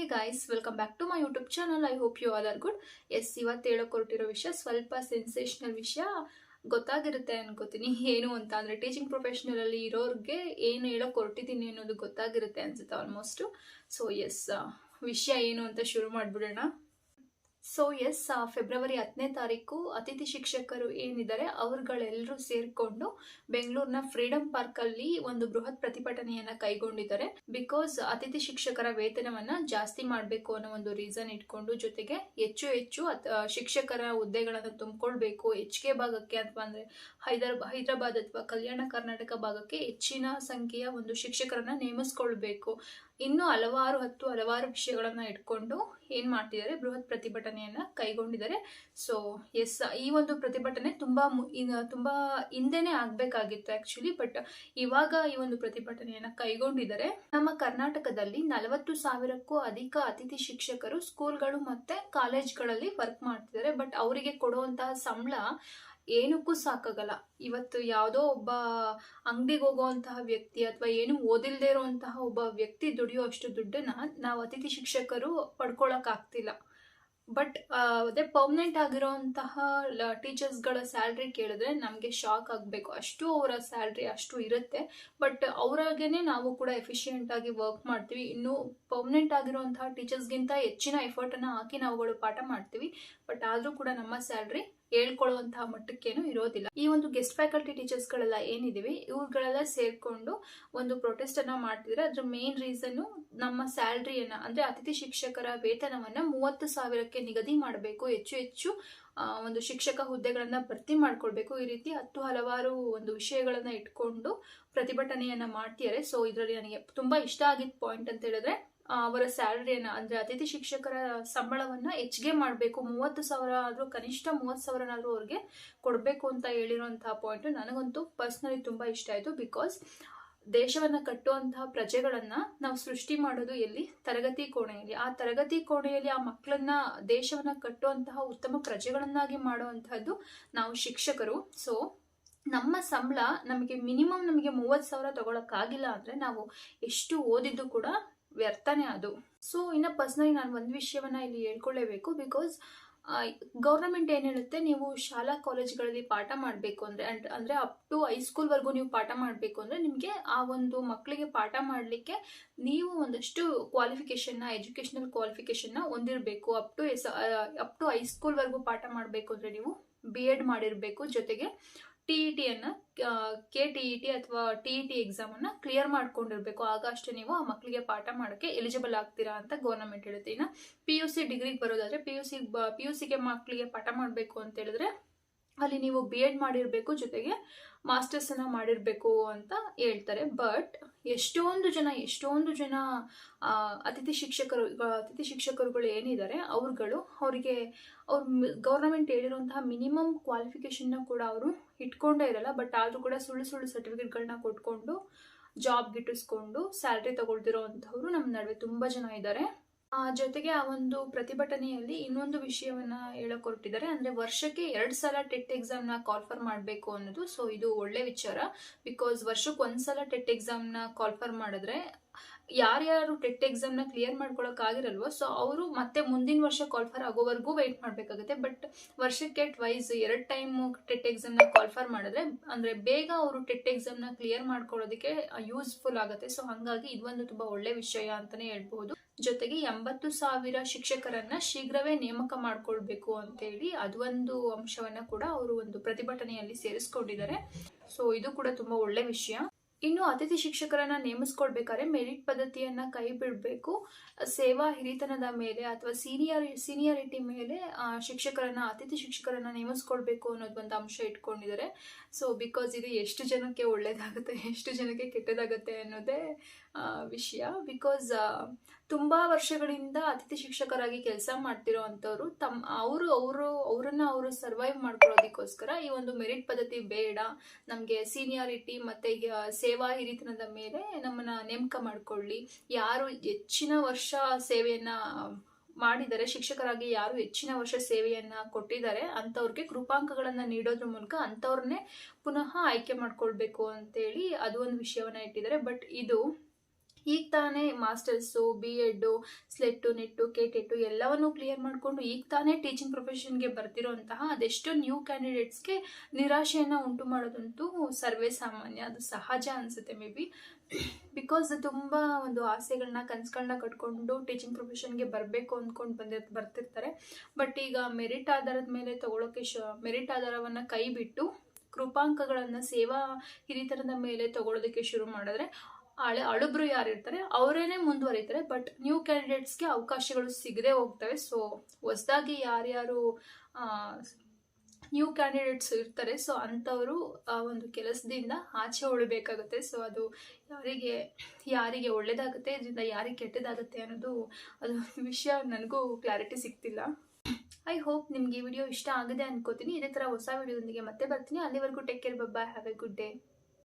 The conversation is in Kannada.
Hey guys welcome back to my YouTube channel I hope you all are good yes ಇವತ್ತು ಹೇಳೋಕೆ ಹೊರಟಿರೋ ವಿಷಯ ಸ್ವಲ್ಪ ಸೆನ್ಸೇಷನಲ್ ವಿಷಯ. ಗೊತ್ತಾಗಿರುತ್ತೆ ಅನ್ಕೋತೀನಿ. ಏನು ಅಂತ ಅಂದರೆ ಟೀಚಿಂಗ್ ಪ್ರೊಫೆಷ್ನಲಲ್ಲಿ ಇರೋರಿಗೆ ಏನು ಹೇಳೋಕೆ ಹೊರಟಿದ್ದೀನಿ ಅನ್ನೋದು ಗೊತ್ತಾಗಿರುತ್ತೆ ಅನ್ಸುತ್ತೆ ಆಲ್ಮೋಸ್ಟು ಸೊ ಎಸ್ ವಿಷಯ ಏನು ಅಂತ ಶುರು ಮಾಡಿಬಿಡೋಣ. ಸೊ ಎಸ್ ಫೆಬ್ರವರಿ ಹತ್ತನೇ ತಾರೀಕು ಅತಿಥಿ ಶಿಕ್ಷಕರು ಏನಿದ್ದಾರೆ ಅವ್ರುಗಳೆಲ್ಲರೂ ಸೇರಿಕೊಂಡು ಬೆಂಗಳೂರಿನ ಫ್ರೀಡಂ ಪಾರ್ಕಲ್ಲಿ ಒಂದು ಬೃಹತ್ ಪ್ರತಿಭಟನೆಯನ್ನ ಕೈಗೊಂಡಿದ್ದಾರೆ. ಬಿಕಾಸ್ ಅತಿಥಿ ಶಿಕ್ಷಕರ ವೇತನವನ್ನ ಜಾಸ್ತಿ ಮಾಡಬೇಕು ಅನ್ನೋ ಒಂದು ರೀಸನ್ ಇಟ್ಕೊಂಡು ಜೊತೆಗೆ ಹೆಚ್ಚು ಹೆಚ್ಚು ಶಿಕ್ಷಕರ ಹುದ್ದೆಗಳನ್ನು ತುಂಬಿಕೊಳ್ಬೇಕು ಕೆ ಭಾಗಕ್ಕೆ ಅಥವಾ ಅಂದ್ರೆ ಹೈದರ್, ಹೈದರಾಬಾದ್ ಅಥವಾ ಕಲ್ಯಾಣ ಕರ್ನಾಟಕ ಭಾಗಕ್ಕೆ ಹೆಚ್ಚಿನ ಸಂಖ್ಯೆಯ ಒಂದು ಶಿಕ್ಷಕರನ್ನ ನೇಮಿಸ್ಕೊಳ್ಬೇಕು. ಇನ್ನು ಹಲವಾರು ಹತ್ತು, ಹಲವಾರು ವಿಷಯಗಳನ್ನು ಇಟ್ಕೊಂಡು ಏನು ಮಾಡ್ತಿದ್ದಾರೆ, ಬೃಹತ್ ಪ್ರತಿಭಟನೆಯನ್ನ ಕೈಗೊಂಡಿದ್ದಾರೆ. ಸೊ ಎಸ್ ಈ ಒಂದು ಪ್ರತಿಭಟನೆ ತುಂಬಾ ತುಂಬಾ ಹಿಂದೆನೆ ಆಗಬೇಕಾಗಿತ್ತು ಆಕ್ಚುಲಿ ಬಟ್ ಇವಾಗ ಈ ಒಂದು ಪ್ರತಿಭಟನೆಯನ್ನ ಕೈಗೊಂಡಿದ್ದಾರೆ. ನಮ್ಮ ಕರ್ನಾಟಕದಲ್ಲಿ ನಲವತ್ತು ಸಾವಿರಕ್ಕೂ ಅಧಿಕ ಅತಿಥಿ ಶಿಕ್ಷಕರು ಸ್ಕೂಲ್ಗಳು ಮತ್ತೆ ಕಾಲೇಜ್ಗಳಲ್ಲಿ ವರ್ಕ್ ಮಾಡ್ತಿದ್ದಾರೆ ಬಟ್ ಅವರಿಗೆ ಕೊಡುವಂತಹ ಸಂಬಳ ಏನಕ್ಕೂ ಸಾಕಾಗಲ್ಲ. ಇವತ್ತು ಯಾವುದೋ ಒಬ್ಬ ಅಂಗಡಿಗೆ ಹೋಗುವಂತಹ ವ್ಯಕ್ತಿ ಅಥವಾ ಏನು ಓದಿಲ್ಲದೆ ಇರುವಂತಹ ಒಬ್ಬ ವ್ಯಕ್ತಿ ದುಡಿಯೋ ಅಷ್ಟು ದುಡ್ಡನ್ನ ನಾವು ಅತಿಥಿ ಶಿಕ್ಷಕರು ಪಡ್ಕೊಳಕ್ ಆಗ್ತಿಲ್ಲ. ಬಟ್ ಅದೇ ಪರ್ಮನೆಂಟ್ ಆಗಿರೋಂತಹ ಟೀಚರ್ಸ್ಗಳ ಸ್ಯಾಲ್ರಿ ಕೇಳಿದ್ರೆ ನಮಗೆ ಶಾಕ್ ಆಗಬೇಕು. ಅಷ್ಟು ಅವರ ಸ್ಯಾಲ್ರಿ ಅಷ್ಟು ಇರುತ್ತೆ. ಬಟ್ ಅವ್ರಾಗೇ ನಾವು ಕೂಡ ಎಫಿಷಿಯೆಂಟ್ ಆಗಿ ವರ್ಕ್ ಮಾಡ್ತೀವಿ. ಇನ್ನು ಪರ್ಮನೆಂಟ್ ಆಗಿರುವಂತಹ ಟೀಚರ್ಸ್ಗಿಂತ ಹೆಚ್ಚಿನ ಎಫರ್ಟನ್ನು ಹಾಕಿ ನಾವುಗಳು ಪಾಠ ಮಾಡ್ತೀವಿ. ಬಟ್, ಆದರೂ ಕೂಡ ನಮ್ಮ ಸ್ಯಾಲ್ರಿ ಹೇಳ್ಕೊಳ್ಳುವಂತಹ ಮಟ್ಟಕ್ಕೇನು ಇರೋದಿಲ್ಲ. ಈ ಒಂದು ಗೆಸ್ಟ್ ಫ್ಯಾಕಲ್ಟಿ ಟೀಚರ್ಸ್ ಗಳೆಲ್ಲ ಏನಿದೀವಿ ಇವುಗಳೆಲ್ಲ ಸೇರ್ಕೊಂಡು ಒಂದು ಪ್ರೊಟೆಸ್ಟ್ ಅನ್ನ ಮಾಡ್ತಿದ್ರೆ. ಅದ್ರ ಮೇನ್ ರೀಸನ್ ನಮ್ಮ ಸ್ಯಾಲ್ರಿಯನ್ನ ಅಂದ್ರೆ ಅತಿಥಿ ಶಿಕ್ಷಕರ ವೇತನವನ್ನ ಮೂವತ್ತು ಸಾವಿರಕ್ಕೆ ನಿಗದಿ ಮಾಡಬೇಕು. ಹೆಚ್ಚು ಹೆಚ್ಚು ಒಂದು ಶಿಕ್ಷಕ ಹುದ್ದೆಗಳನ್ನ ಭರ್ತಿ ಮಾಡ್ಕೊಳ್ಬೇಕು. ಈ ರೀತಿ ಹತ್ತು ಹಲವಾರು ಒಂದು ವಿಷಯಗಳನ್ನ ಇಟ್ಕೊಂಡು ಪ್ರತಿಭಟನೆಯನ್ನ ಮಾಡ್ತಿದ್ದಾರೆ ಸೊ ಇದರಲ್ಲಿ ನನಗೆ ತುಂಬಾ ಇಷ್ಟ ಆಗಿದ್ದ ಪಾಯಿಂಟ್ ಅಂತ ಹೇಳಿದ್ರೆ ಅವರ ಸ್ಯಾಲರಿಯನ್ನ, ಅಂದ್ರೆ ಅತಿಥಿ ಶಿಕ್ಷಕರ ಸಂಬಳವನ್ನ ಹೆಚ್ಚಿಗೆ ಮಾಡಬೇಕು. ಮೂವತ್ತು ಸಾವಿರ ಆದ್ರೂ, ಕನಿಷ್ಠ ಮೂವತ್ತು ಸಾವಿರನಾದ್ರೂ ಅವ್ರಿಗೆ ಕೊಡಬೇಕು ಅಂತ ಹೇಳಿರುವಂತಹ ಪಾಯಿಂಟ್ ನನಗಂತೂ ಪರ್ಸ್ನಲಿ ತುಂಬಾ ಇಷ್ಟ ಆಯ್ತು. ಬಿಕಾಸ್ ದೇಶವನ್ನ ಕಟ್ಟುವಂತಹ ಪ್ರಜೆಗಳನ್ನ ನಾವು ಸೃಷ್ಟಿ ಮಾಡೋದು ಎಲ್ಲಿ? ತರಗತಿ ಕೋಣೆಯಲ್ಲಿ. ಆ ತರಗತಿ ಕೋಣೆಯಲ್ಲಿ ಆ ಮಕ್ಕಳನ್ನ ದೇಶವನ್ನ ಕಟ್ಟುವಂತಹ ಉತ್ತಮ ಪ್ರಜೆಗಳನ್ನಾಗಿ ಮಾಡುವಂತಹದ್ದು ನಾವು ಶಿಕ್ಷಕರು. ಸೊ ನಮ್ಮ ಸಂಬಳ ನಮಗೆ ಮಿನಿಮಮ್ ನಮಗೆ ಮೂವತ್ತು ಸಾವಿರ ತಗೊಳಕ್ಕಾಗಿಲ್ಲ ಅಂದ್ರೆ ನಾವು ಎಷ್ಟು ಓದಿದ್ದು ಕೂಡ ವ್ಯರ್ಥನೇ ಅದು. ಸೊ ಇನ್ನು ಪರ್ಸ್ನಲಿ ನಾನು ಒಂದು ವಿಷಯವನ್ನು ಇಲ್ಲಿ ಹೇಳ್ಕೊಳ್ಳೇಬೇಕು ಬಿಕಾಸ್ ಗೌರ್ಮೆಂಟ್ ಏನು ಹೇಳುತ್ತೆ, ನೀವು ಶಾಲಾ ಕಾಲೇಜ್ಗಳಲ್ಲಿ ಪಾಠ ಮಾಡಬೇಕು ಅಂದರೆ, ಅಂಡ್, ಅಂದರೆ ಅಪ್ ಟು ಹೈಸ್ಕೂಲ್ವರೆಗೂ ನೀವು ಪಾಠ ಮಾಡಬೇಕು ಅಂದರೆ ನಿಮಗೆ ಆ ಒಂದು ಮಕ್ಕಳಿಗೆ ಪಾಠ ಮಾಡಲಿಕ್ಕೆ ನೀವು ಒಂದಷ್ಟು ಕ್ವಾಲಿಫಿಕೇಷನ್ನ ಎಜುಕೇಶನಲ್ ಕ್ವಾಲಿಫಿಕೇಷನ್ನ ಹೊಂದಿರಬೇಕು. ಅಪ್ ಟು ಎಸ್ ಅಪ್ ಟು ಹೈಸ್ಕೂಲ್ವರೆಗೂ ಪಾಠ ಮಾಡಬೇಕು ಅಂದರೆ ನೀವು ಬಿ ಎಡ್ ಮಾಡಿರಬೇಕು ಜೊತೆಗೆ. ಟಿ ಇ ಟಿಯನ್ನು ಕೆ ಟಿ ಇ ಟಿ ಅಥವಾ ಟಿ ಇ ಟಿ ಎಕ್ಸಾಮನ್ನು ಕ್ಲಿಯರ್ ಮಾಡ್ಕೊಂಡಿರಬೇಕು. ಆಗ ಅಷ್ಟೇ ನೀವು ಆ ಮಕ್ಕಳಿಗೆ ಪಾಠ ಮಾಡೋಕ್ಕೆ ಎಲಿಜಿಬಲ್ ಆಗ್ತೀರಾ ಅಂತ ಗೌರ್ಮೆಂಟ್ ಹೇಳುತ್ತೆ. ಇನ್ನು ಪಿ ಯು ಸಿ ಡಿಗ್ರಿಗೆ ಬರೋದಾದರೆ P U C P U ಸಿಗೆ ಮಕ್ಕಳಿಗೆ ಪಾಠ ಮಾಡಬೇಕು ಅಂತ ಹೇಳಿದ್ರೆ ಅಲ್ಲಿ ನೀವು ಬಿ ಎಡ್ ಮಾಡಿರಬೇಕು ಜೊತೆಗೆ ಮಾಸ್ಟರ್ಸನ್ನು ಮಾಡಿರಬೇಕು ಅಂತ ಹೇಳ್ತಾರೆ. ಬಟ್ ಎಷ್ಟೊಂದು ಜನ ಎಷ್ಟೊಂದು ಜನ ಅತಿಥಿ ಶಿಕ್ಷಕರು, ಅತಿಥಿ ಶಿಕ್ಷಕರುಗಳು ಏನಿದ್ದಾರೆ, ಅವ್ರುಗಳು ಅವರಿಗೆ ಅವ್ರು ಗೌರ್ಮೆಂಟ್ ಹೇಳಿರುವಂತಹ ಮಿನಿಮಮ್ ಕ್ವಾಲಿಫಿಕೇಷನ್ನ ಕೂಡ ಅವರು ಇಟ್ಕೊಂಡೇ ಇರಲ್ಲ. ಬಟ್ ಆದರೂ ಕೂಡ ಸುಳ್ಳು ಸುಳ್ಳು ಸರ್ಟಿಫಿಕೇಟ್ಗಳನ್ನ ಕೊಟ್ಕೊಂಡು ಜಾಬ್ ಗಿಟ್ಟಿಸ್ಕೊಂಡು ಸ್ಯಾಲ್ರಿ ತಗೊಳ್ತಿರೋ ಅಂಥವ್ರು ನಮ್ಮ ನಡುವೆ ತುಂಬ ಜನ ಇದ್ದಾರೆ. ಜೊತೆಗೆ ಆ ಒಂದು ಪ್ರತಿಭಟನೆಯಲ್ಲಿ ಇನ್ನೊಂದು ವಿಷಯವನ್ನ ಹೇಳಕ್ ಹೊರಟಿದ್ದಾರೆ ಅಂದ್ರೆ ವರ್ಷಕ್ಕೆ ಎರಡ್ ಸಲ ಟೆಟ್ ಎಕ್ಸಾಮ್ನ ಕಾಲ್ಫರ್ ಮಾಡಬೇಕು ಅನ್ನೋದು ಸೊ ಇದು ಒಳ್ಳೆ ವಿಚಾರ. ಬಿಕಾಸ್ ವರ್ಷಕ್ಕೆ ಒಂದ್ಸಲ ಟೆಟ್ ಎಕ್ಸಾಮ್ನ ಕಾಲ್ಫರ್ ಮಾಡಿದ್ರೆ ಯಾರ್ಯಾರು ಟೆಟ್ ಎಕ್ಸಾಮ್ನ ಕ್ಲಿಯರ್ ಮಾಡ್ಕೊಳಕ್ ಆಗಿರಲ್ವೋ ಸೊ ಅವರು ಮತ್ತೆ ಮುಂದಿನ ವರ್ಷ ಕಾಲ್ಫರ್ ಆಗೋವರೆಗೂ ವೆಯ್ಟ್ ಮಾಡಬೇಕಾಗುತ್ತೆ. ಬಟ್ ವರ್ಷಕ್ಕೆ ಟ್ವೈಸ್ ಎರಡು ಟೈಮ್ ಟೆಟ್ ಎಕ್ಸಾಮ್ನ ಕಾಲ್ಫರ್ ಮಾಡಿದ್ರೆ, ಅಂದ್ರೆ ಬೇಗ ಅವರು ಟೆಟ್ ಎಕ್ಸಾಮ್ನ ಕ್ಲಿಯರ್ ಮಾಡ್ಕೊಳ್ಳೋದಕ್ಕೆ ಯೂಸ್ಫುಲ್ ಆಗುತ್ತೆ. ಸೊ ಹಾಗಾಗಿ ಇದೊಂದು ತುಂಬಾ ಒಳ್ಳೆ ವಿಷಯ ಅಂತಾನೆ ಹೇಳ್ಬಹುದು. ಜೊತೆಗೆ ಎಂಬತ್ತು ಸಾವಿರ ಶಿಕ್ಷಕರನ್ನ ಶೀಘ್ರವೇ ನೇಮಕ ಮಾಡ್ಕೊಳ್ಬೇಕು ಅಂತೇಳಿ ಅದೊಂದು ಅಂಶವನ್ನ ಕೂಡ ಅವರು ಒಂದು ಪ್ರತಿಭಟನೆಯಲ್ಲಿ ಸೇರಿಸ್ಕೊಂಡಿದ್ದಾರೆ. ಸೊ ಇದು ಕೂಡ ತುಂಬಾ ಒಳ್ಳೆ ವಿಷಯ. ಇನ್ನು ಅತಿಥಿ ಶಿಕ್ಷಕರನ್ನ ನೇಮಿಸ್ಕೊಳ್ಬೇಕಾದ್ರೆ ಮೆರಿಟ್ ಪದ್ಧತಿಯನ್ನ ಕೈ ಬಿಡಬೇಕು. ಸೇವಾ ಹಿರಿತನದ ಮೇಲೆ ಅಥವಾ ಸೀನಿಯರ್ ಸೀನಿಯರಿಟಿ ಮೇಲೆ ಶಿಕ್ಷಕರನ್ನ, ಅತಿಥಿ ಶಿಕ್ಷಕರನ್ನ ನೇಮಿಸ್ಕೊಳ್ಬೇಕು ಅನ್ನೋದು ಒಂದು ಅಂಶ ಇಟ್ಕೊಂಡಿದ್ದಾರೆ. ಸೊ ಬಿಕಾಸ್ ಇದು ಎಷ್ಟು ಜನಕ್ಕೆ ಒಳ್ಳೇದಾಗುತ್ತೆ, ಎಷ್ಟು ಜನಕ್ಕೆ ಕೆಟ್ಟದಾಗುತ್ತೆ ಅನ್ನೋದೇ ವಿಷಯ. ಬಿಕಾಸ್ ತುಂಬಾ ವರ್ಷಗಳಿಂದ ಅತಿಥಿ ಶಿಕ್ಷಕರಾಗಿ ಕೆಲಸ ಮಾಡ್ತಿರೋ ಅಂಥವ್ರು ತಮ್ಮ ಅವರು ಅವರು, ಅವರನ್ನ ಅವರು ಸರ್ವೈವ್ ಮಾಡ್ಕೊಳ್ಳೋದಕ್ಕೋಸ್ಕರ ಈ ಒಂದು ಮೆರಿಟ್ ಪದ್ಧತಿ ಬೇಡ. ನಮಗೆ ಸೀನಿಯಾರಿಟಿ ಮತ್ತೆ ಸೇವಾ ಹಿರಿತನದ ಮೇಲೆ ನಮ್ಮನ್ನ ನೇಮಕ ಮಾಡ್ಕೊಳ್ಳಿ. ಯಾರು ಹೆಚ್ಚಿನ ವರ್ಷ ಸೇವೆಯನ್ನ ಮಾಡಿದ್ದಾರೆ ಶಿಕ್ಷಕರಾಗಿ ಯಾರು ಹೆಚ್ಚಿನ ವರ್ಷ ಸೇವೆಯನ್ನ ಕೊಟ್ಟಿದ್ದಾರೆ, ಅಂಥವ್ರಿಗೆ ಕೃಪಾಂಕಗಳನ್ನ ನೀಡೋದ್ರ ಮೂಲಕ ಅಂಥವ್ರನ್ನೇ ಪುನಃ ಆಯ್ಕೆ ಮಾಡ್ಕೊಳ್ಬೇಕು ಅಂತೇಳಿ ಅದು ಒಂದು ವಿಷಯವನ್ನ ಇಟ್ಟಿದ್ದಾರೆ. ಬಟ್ ಇದು ಈಗ ತಾನೇ masters B Ed SLET, NET K TET ಎಲ್ಲವನ್ನೂ ಕ್ಲಿಯರ್ ಮಾಡಿಕೊಂಡು ಈಗ ತಾನೇ ಟೀಚಿಂಗ್ ಪ್ರೊಫೆಷನ್ಗೆ ಬರ್ತಿರೋಂತಹ ಅದೆಷ್ಟೋ ನ್ಯೂ ಕ್ಯಾಂಡಿಡೇಟ್ಸ್ಗೆ ನಿರಾಶೆಯನ್ನು ಉಂಟು ಮಾಡೋದಂತೂ ಸರ್ವೇ ಸಾಮಾನ್ಯ, ಅದು ಸಹಜ ಅನಿಸುತ್ತೆ ಮೇ ಬಿ. ಬಿಕಾಸ್ ತುಂಬ ಒಂದು ಆಸೆಗಳನ್ನ ಕನಸುಗಳನ್ನ ಕಟ್ಕೊಂಡು ಟೀಚಿಂಗ್ ಪ್ರೊಫೆಷನ್ಗೆ ಬರಬೇಕು ಅಂದ್ಕೊಂಡು ಬಂದಿರ್ ಬರ್ತಿರ್ತಾರೆ. ಬಟ್ ಈಗ ಮೆರಿಟ್ ಆಧಾರದ ಮೇಲೆ ತಗೊಳ್ಳೋಕೆ ಶ ಮೆರಿಟ್ ಆಧಾರವನ್ನು ಕೈ ಬಿಟ್ಟು ಕೃಪಾಂಕಗಳನ್ನು ಸೇವಾ ಹಿರಿತನದ ಮೇಲೆ ತಗೊಳ್ಳೋದಕ್ಕೆ ಶುರು ಮಾಡಿದ್ರೆ ಹಳೆ ಯಾರು ಇರ್ತಾರೆ, ಅವರೇನೆ ಮುಂದುವರಿತಾರೆ ಬಟ್ ನ್ಯೂ ಕ್ಯಾಂಡಿಡೇಟ್ಸ್ಗೆ ಅವಕಾಶಗಳು ಸಿಗದೆ ಹೋಗ್ತವೆ. ಸೊ ಹೊಸದಾಗಿ ಯಾರ್ಯಾರು ನ್ಯೂ ಕ್ಯಾಂಡಿಡೇಟ್ಸ್ ಇರ್ತಾರೆ ಸೊ ಅಂಥವರು ಆ ಒಂದು ಕೆಲಸದಿಂದ ಆಚೆ ಉಳಬೇಕಾಗುತ್ತೆ. ಸೊ ಅದು ಯಾರಿಗೆ ಯಾರಿಗೆ ಒಳ್ಳೇದಾಗುತ್ತೆ, ಇದರಿಂದ ಯಾರಿಗೆ ಕೆಟ್ಟದಾಗುತ್ತೆ ಅನ್ನೋದು, ಅದು ವಿಷಯ ನನಗೂ ಕ್ಲಾರಿಟಿ ಸಿಗ್ತಿಲ್ಲ. ಐ ಹೋಪ್ ನಿಮ್ಗೆ ಈ ವಿಡಿಯೋ ಇಷ್ಟ ಆಗಿದೆ ಅನ್ಕೋತೀನಿ. ಇದೇ ಥರ ಹೊಸ ವಿಡಿಯೋದೊಂದಿಗೆ ಮತ್ತೆ ಬರ್ತೀನಿ. ಅಲ್ಲಿವರೆಗೂ ಟೇಕ್ ಕೇರ್ ಬಬ್ಬಾ ಹ್ಯಾವ್ ಎ ಗುಡ್ ಡೇ